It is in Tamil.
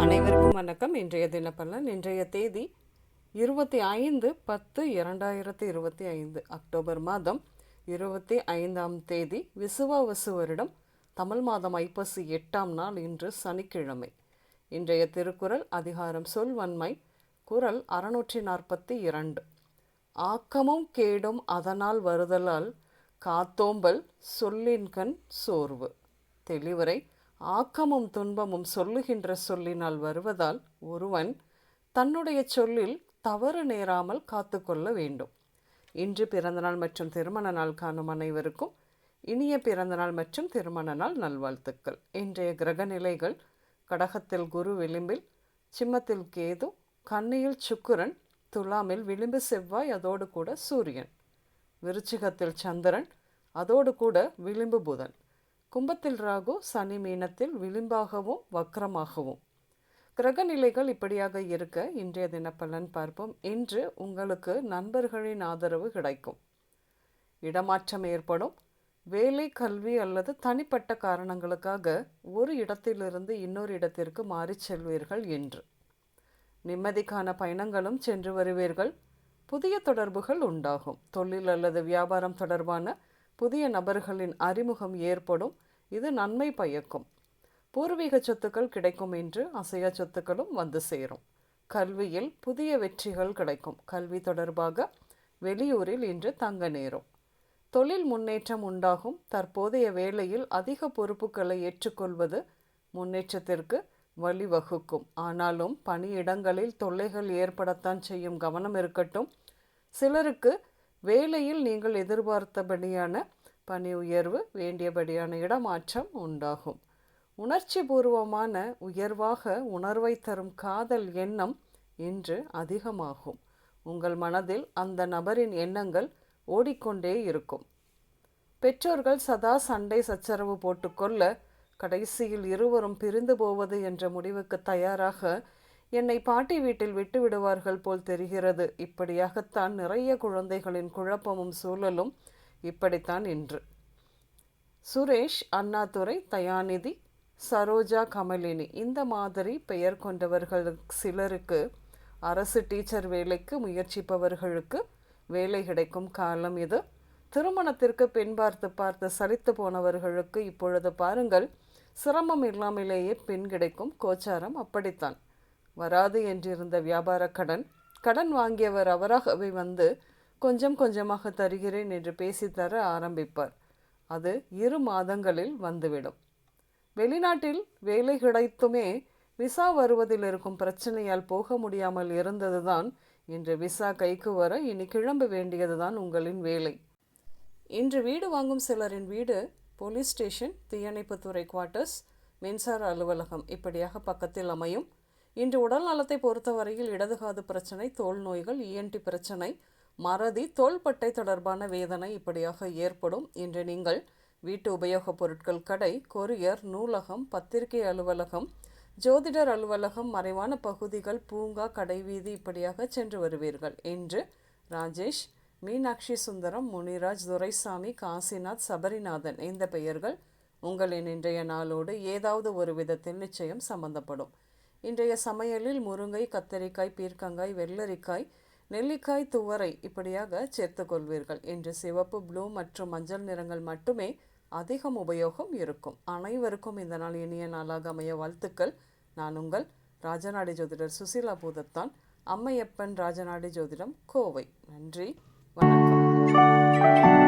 அனைவருக்கும் வணக்கம். இன்றைய தினப்பலன் இன்றைய தேதி இருபத்தி ஐந்து பத்து இரண்டாயிரத்தி இருபத்தி ஐந்து அக்டோபர் மாதம் இருபத்தி ஐந்தாம் தேதி விசுவாவசு வருடம் தமிழ் மாதம் ஐப்பசி எட்டாம் நாள் இன்று சனிக்கிழமை. இன்றைய திருக்குறள் அதிகாரம் சொல்வன்மை குறள் அறுநூற்றி நாற்பத்தி இரண்டு. ஆக்கமும் கேடும் அதனால் வருதலால் காத்தோம்பல் சொல்லின்கண் சோர்வு. தெளிவுரை ஆக்கமும் துன்பமும் சொல்லுகின்ற சொல்லினால் வருவதால் ஒருவன் தன்னுடைய சொல்லில் தவறு நேராமல் காத்துக்கொள்ள வேண்டும். இன்று பிறந்தநாள் மற்றும் திருமண நாள் காணும் அனைவருக்கும் இனிய பிறந்தநாள் மற்றும் திருமண நாள் நல்வாழ்த்துக்கள். இன்றைய கிரக நிலைகள் கடகத்தில் குரு விளிம்பில் சிம்மத்தில் கேது கன்னியில் சுக்குரன் துலாமில் விளிம்பு செவ்வாய் அதோடு கூட சூரியன். விருச்சிகத்தில் சந்திரன் அதோடு கூட விளிம்பு புதன். கும்பத்தில் ராகு சனி மீனத்தில் விளிம்பாகவும் வக்ரமாகவும் கிரக நிலைகள் இப்படியாக இருக்க இன்றைய தினப்பலன் பார்ப்போம். இன்று உங்களுக்கு நண்பர்களின் ஆதரவு கிடைக்கும். இடமாற்றம் ஏற்படும். வேலை கல்வி அல்லது தனிப்பட்ட காரணங்களுக்காக ஒரு இடத்திலிருந்து இன்னொரு இடத்திற்கு மாறிச் செல்வீர்கள் என்று. நிம்மதிக்கான பயணங்களும் சென்று வருவீர்கள். புதிய தொடர்புகள் உண்டாகும். தொழில் அல்லது வியாபாரம் தொடர்பான புதிய நபர்களின் அறிமுகம் ஏற்படும். இது நன்மை பயக்கும். பூர்வீக சொத்துக்கள் கிடைக்கும் என்று அசைய சொத்துக்களும் வந்து சேரும். கல்வியில் புதிய வெற்றிகள் கிடைக்கும். கல்வி தொடர்பாக வெளியூரில் இன்று தங்க நேரும். தொழில் முன்னேற்றம் உண்டாகும். தற்போதைய வேளையில் அதிக பொறுப்புகளை ஏற்றுக்கொள்வது முன்னேற்றத்திற்கு வழிவகுக்கும். ஆனாலும் பணியிடங்களில் தொல்லைகள் ஏற்படத்தான் செய்யும் கவனம் இருக்கட்டும். சிலருக்கு வேலையில் நீங்கள் எதிர்பார்த்தபடியான பணி உயர்வு வேண்டியபடியான இடமாற்றம் உண்டாகும். உணர்ச்சி பூர்வமான உயர்வாக உணர்வை தரும் காதல் எண்ணம் இன்று அதிகமாகும். உங்கள் மனதில் அந்த நபரின் எண்ணங்கள் ஓடிக்கொண்டே இருக்கும். பெற்றோர்கள் சதா சண்டை சச்சரவு போட்டுக்கொள்ள கடைசியில் இருவரும் பிரிந்து போவது என்ற முடிவுக்கு தயாராக என்னை பாட்டி வீட்டில் விட்டு விடுவார்கள் போல் தெரிகிறது. இப்படியாகத்தான் நிறைய குழந்தைகளின் குழப்பமும் சூழலும் இப்படித்தான் இன்று. சுரேஷ் அண்ணாதுரை தயாநிதி சரோஜா கமலினி இந்த மாதிரி பெயர் கொண்டவர்கள் சிலருக்கு அரசு டீச்சர் வேலைக்கு முயற்சிப்பவர்களுக்கு வேலை கிடைக்கும் காலம் இது. திருமணத்திற்கு பெண் பார்த்து பார்த்து சலித்து போனவர்களுக்கு இப்பொழுது பாருங்கள் சிரமம் இல்லாமலேயே பெண் கிடைக்கும் கோச்சாரம் அப்படித்தான். வராது என்றிருந்த வியாபார கடன் கடன் வாங்கியவர் அவராகவே வந்து கொஞ்சம் கொஞ்சமாக தருகிறேன் என்று பேசித்தர ஆரம்பிப்பார். அது இரு மாதங்களில் வந்துவிடும். வெளிநாட்டில் வேலை கிடைத்துமே விசா வருவதில் இருக்கும் பிரச்சனையால் போக முடியாமல் இருந்ததுதான் இன்று விசா கைக்கு வர இனி கிளம்ப வேண்டியதுதான் உங்களின் வேலை. இன்று வீடு வாங்கும் சிலரின் வீடு போலீஸ் ஸ்டேஷன் தீயணைப்புத்துறை குவார்ட்டர்ஸ் மின்சார அலுவலகம் இப்படியாக பக்கத்தில் அமையும். இன்று உடல் நலத்தை பொறுத்தவரையில் இடதுகாது பிரச்சனை தோல் நோய்கள் இஎன்டி பிரச்சனை மறதி தோள்பட்டை தொடர்பான வேதனை இப்படியாக ஏற்படும். இன்று நீங்கள் வீட்டு உபயோகப் பொருட்கள் கடை கொரியர் நூலகம் பத்திரிகை அலுவலகம் ஜோதிடர் அலுவலகம் மறைவான பகுதிகள் பூங்கா கடைவீதி இப்படியாக சென்று வருவீர்கள். என்று ராஜேஷ் மீனாட்சி சுந்தரம் முனிராஜ் துரைசாமி காசிநாத் சபரிநாதன் இந்த பெயர்கள் உங்களின் இன்றைய நாளோடு ஏதாவது ஒரு விதத்தில் நிச்சயம் சம்பந்தப்படும். இன்றைய சமையலில் முருங்கை கத்தரிக்காய் பீர்க்கங்காய் வெள்ளரிக்காய் நெல்லிக்காய் துவரை இப்படியாக சேர்த்து கொள்வீர்கள். இன்று சிவப்பு ப்ளூ மற்றும் மஞ்சள் நிறங்கள் மட்டுமே அதிகம் உபயோகம் இருக்கும். அனைவருக்கும் இந்த நாள் இனிய நாளாக அமைய வாழ்த்துக்கள். நான் உங்கள் ராஜநாடி ஜோதிடர் சுசீலா பூதத்தான். அம்மையப்பன் ராஜநாடி ஜோதிடம் கோவை. நன்றி. வணக்கம்.